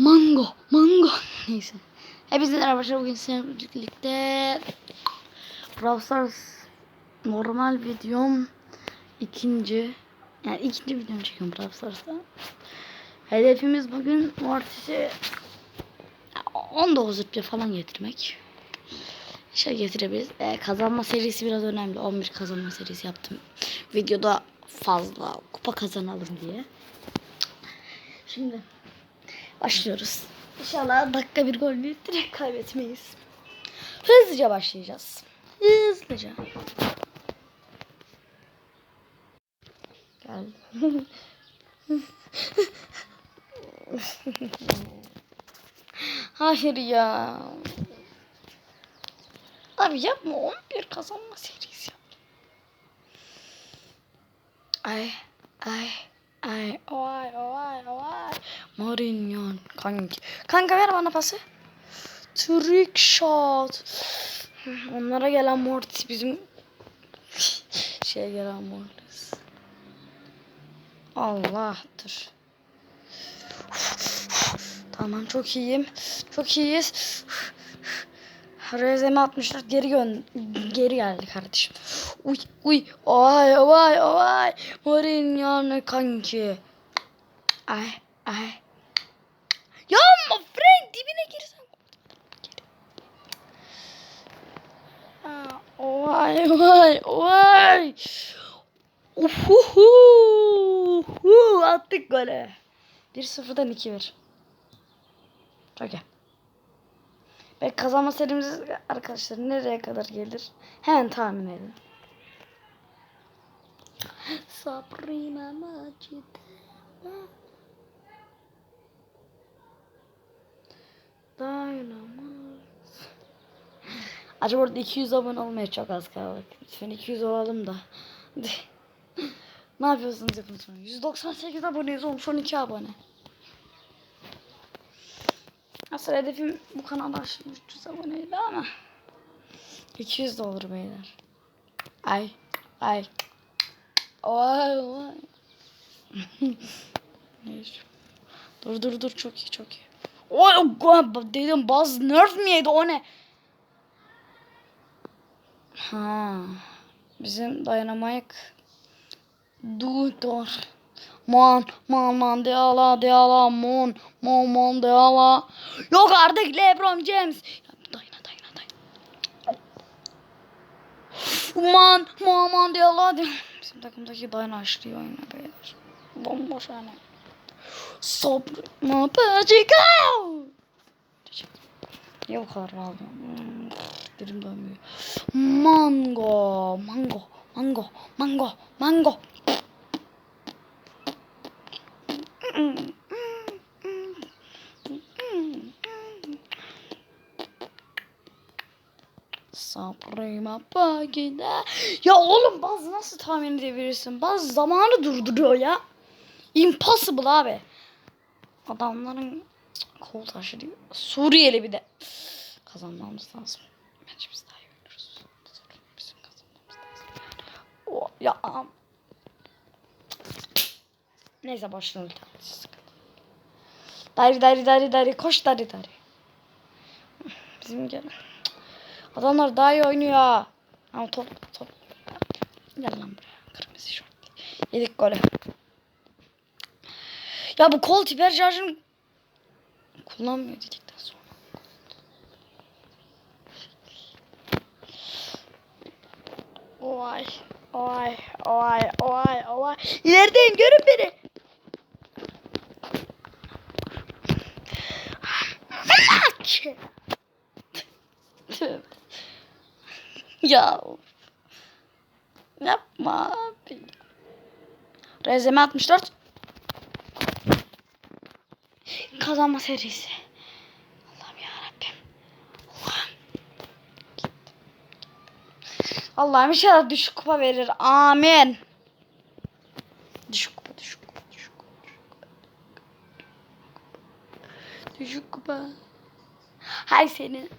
Mango. Mango. Neyse. Hepinize merhaba arkadaşlar. Bugün sizinle birlikte Brawl Stars normal videom ikinci yani ikinci videomu çekiyorum Brawl Stars'ta. Hedefimiz bugün Mortis'i 19 rütbe falan getirmek. İşe getirebiliriz. Ee, kazanma serisi biraz önemli. 11 kazanma serisi yaptım. Videoda fazla kupa kazanalım diye. Şimdi başlıyoruz. İnşallah dakika bir gol bir direkt kaybetmeyiz. Hızlıca başlayacağız. Hızlıca. Gel. Hayır ya. Abi yapma 11 kazanma serisi yap. Ay ay ay oy oy oy. Mourinho kanki. Kanka ver bana pası. Trick shot. Onlara gelen Mortis bizim şey gelen Mortis. Allah dur. Tamam çok iyiyim. Çok iyiyiz. Rezeme atmışlar. Geri gön geri geldi kardeşim. Uy uy. Ay ay ay. Mourinho kanki. Ay ay. Ya ama Frank dibine girsen. Vay vay vay. Uhuhu. Uhu, attık gole. 1-0'dan 2-1. Çok. Ve kazanma serimiz arkadaşlar nereye kadar gelir? Hemen tahmin edin. Sabrina Macide. Dynamite. Acaba orada 200 abone olmaya çok az kaldı. Lütfen 200 olalım da. ne yapıyorsunuz yapın sonra. 198 aboneyiz olmuş 12 abone. Aslında hedefim bu kanalda aşkım 300 aboneydi ama 200 de olur beyler. Ay ay. Vay. Neyse. Dur dur dur çok iyi çok iyi. Oy dedim baz nerf mi yedi o ne? Ha. Bizim dayanamayık. Du dur. Man, man, man, de ala, de ala, mon, mon, mon, de ala. Yok artık Lebron James. Ya, dayına, dayına, dayına. Man, man, man, de ala, de. Bizim takımdaki dayına açlıyor oyunu beyler. Bomboş yani. Sabrına pacika. Niye bu kadar? Hmm, dilim dönmüyor. Mango, mango, mango, mango, mango. Sabrıma pagina. Ya oğlum bazı nasıl tahmin edebilirsin? Bazı zamanı durduruyor ya. Impossible abi. Adamların kol taşı diyor. Suriyeli bir de. Kazanmamız lazım. Bence biz daha iyi oynuyoruz. Bizim kazanmamız lazım. O, ya. Neyse başlayalım. Dari dari dari dari koş dari dari. Bizim gel. Adamlar daha iyi oynuyor. Ama top top. Gel lan buraya. Kırmızı şort. Yedik golü. Ya bu kol hiper şarjını kullanmıyor dedikten sonra. Oy, oy, oy, oy, oy. İlerideyim görün beni. Tövbe. ya. Yapma abi. Rezeme 64. Kazanma serisi. Allah'ım yarabbim. Allah'ım. Allah'ım inşallah düşük kupa verir. Amin. Düşük kupa, düşük kupa, düşük kupa. Düşük kupa. Hay senin.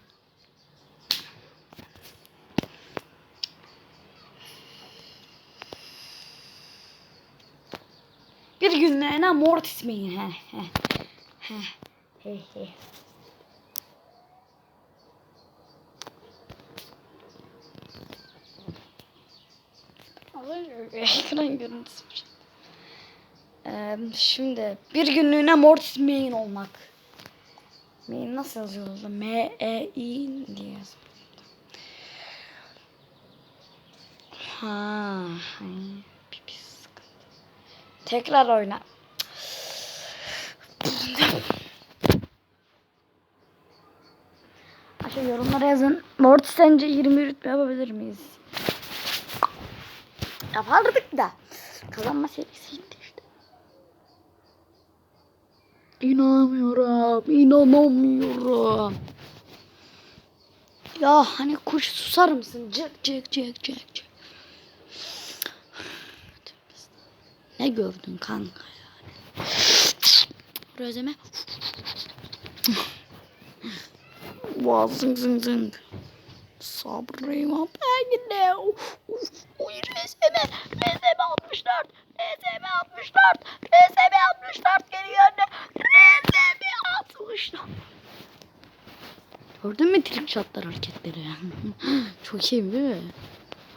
Bir günlüğüne Mortis miyim? He, he, he. He he. Az önce bir ekran görüntüsü. Ee, şimdi bir günlüğüne Mortis main olmak. Main nasıl yazıyordu? M-E-I diye yazıyor. Ha, ay, bir, bir. Tekrar oyna. Aşağı yorumlara yazın. Mortis sence 20 rütbe yapabilir miyiz? Yapardık da. Kazanma serisiydi işte. İnanamıyorum. inanamıyorum. Ya hani kuş susar mısın? Cık cık cık cık cık. Ne gördün kanka yani? Rözeme. Vay zıng zıng zıng. Sabrıma bekle. Uy reseme. Reseme 64. Reseme 64. Reseme 64 geliyor anne. Reseme 64. Gördün mü trip shotlar hareketleri? Çok iyi değil mi?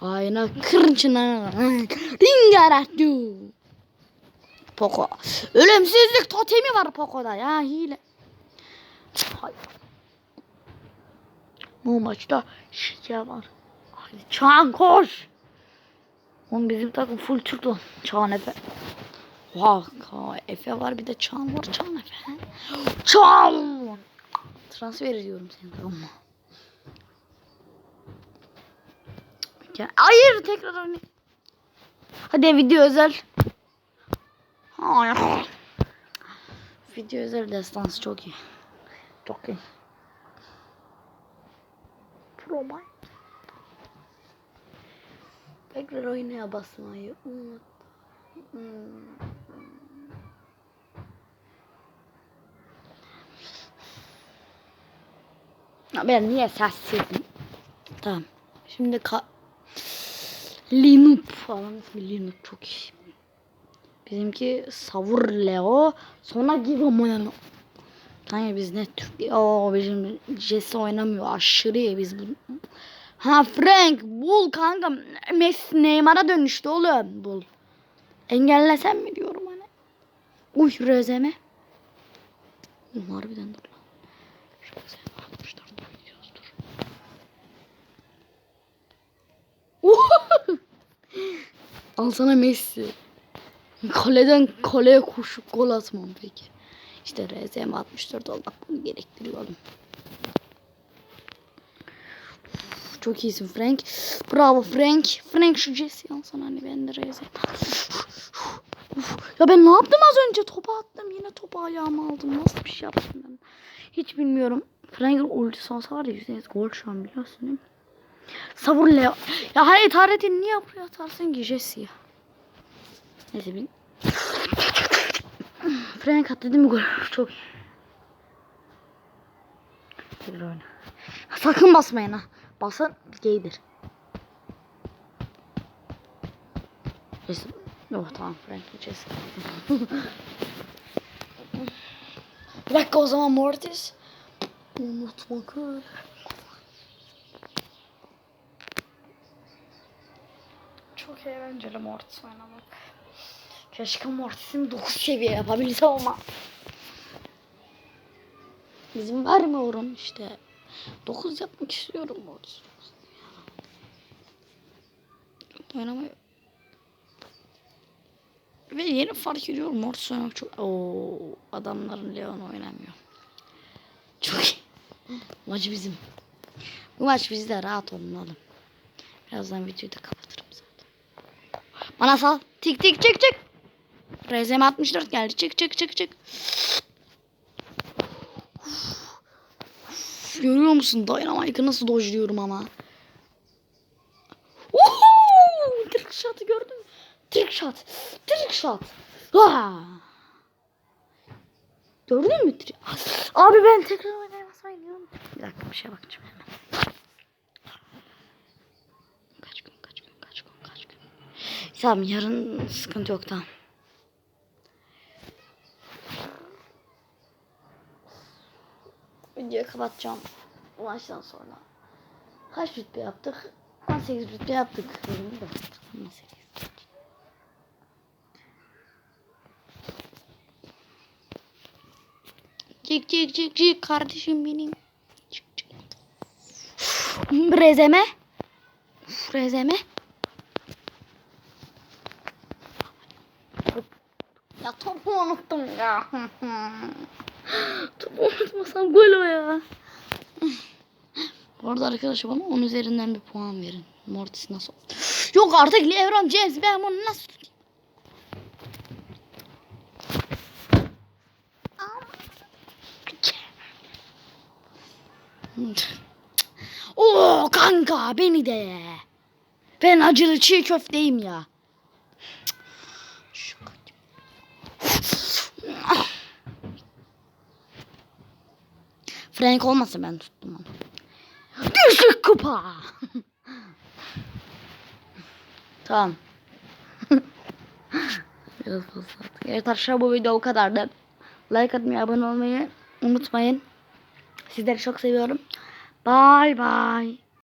Ayna kırınçına. Ringarattu. Poco. Ölümsüzlük totemi var Poco'da ya hile. Hayır. Bu maçta şike var. Hadi Çağan koş. Oğlum bizim takım full Türk lan. Çağan Efe. Vah Efe var bir de Çağan var Çağan Efe. Çağan. Transfer ediyorum seni tamam mı? Hayır tekrar oynayayım. Hadi video özel. Video özel destansı çok iyi. Çok iyi. Pro Max. Tekrar oynaya basmayı unut. Hmm. Ben niye sessizim? Tamam. Şimdi ka Linup falan ismi Linup çok iyi. Bizimki Savur Leo. Sonra Giga Moyano. Kanka biz ne Türk... Oo bizim Jesse oynamıyor. Aşırı iyi biz bu. Ha Frank bul kanka. Messi Neymar'a dönüştü oğlum. Bul. Engellesem mi diyorum hani. Uy Rezeme. Oğlum harbiden dur lan. Rezeme. Al sana Messi. Kaleden kaleye koşup gol atmam peki. İşte RZM 64 olmak bunu gerektiriyor oğlum. Çok iyisin Frank. Bravo Frank. Frank şu Jesse'yi alsana hani ben de RZM. Ya ben ne yaptım az önce? Topa attım. Yine topu ayağıma aldım. Nasıl bir şey yaptım ben? Hiç bilmiyorum. Frank'in ultisi olsa var ya %100 gol şu an biliyorsun değil mi? Savur Leo. Ya hayır Taret'i niye buraya atarsın ki Jesse'ye? Neyse bin. Frank attı değil mi gol? Çok iyi. Sakın basmayın ha. Basın gaydir. Jesse. Yok tamam Frank Jesse. Bir dakika o zaman Mortis. Unutma kır. Çok eğlenceli Mortis oynamak. Keşke Mortis'in 9 seviye yapabilsem ama. Bizim var mı oran işte. 9 yapmak istiyorum Mortis. Oynamayı. Ve yeni fark ediyorum Mortis oynamak çok... Oo, adamların Leon oynamıyor. Çok iyi. Maç bizim. Bu maç bizde rahat oğlum. Birazdan videoyu da kapatırım zaten. Bana sal. Tik tik çık çık. RZM 64 geldi. Çık çık çık çık. Görüyor musun? Dynamite'ı nasıl dojluyorum ama. Trick shot'ı gördün mü? Trick shot. Trick shot. Ah! Gördün mü? Abi ben tekrar oynaya basmayı biliyorum. Bir dakika bir şeye bakacağım hemen. Kaç gün kaç gün kaç gün kaç gün. Tamam yarın sıkıntı yok tamam. Videoyu kapatacağım. Bu maçtan sonra. Kaç rütbe yaptık? 18 rütbe yaptık. 18. Çık çık çık çık kardeşim benim. Çık çık. Rezeme. Rezeme. Ya topu unuttum ya. unutmasam gol o ya. Bu arada arkadaşlar bana 10 üzerinden bir puan verin. Mortis nasıl? Yok artık Lebron James ben bunu nasıl tutayım? Oo kanka beni de. Ben acılı çiğ köfteyim ya. Frank olmasa ben tuttum onu. Düşük kupa. tamam. Biraz fazla. Evet arkadaşlar bu video o kadardı. Like atmayı, abone olmayı unutmayın. Sizleri çok seviyorum. Bye bye.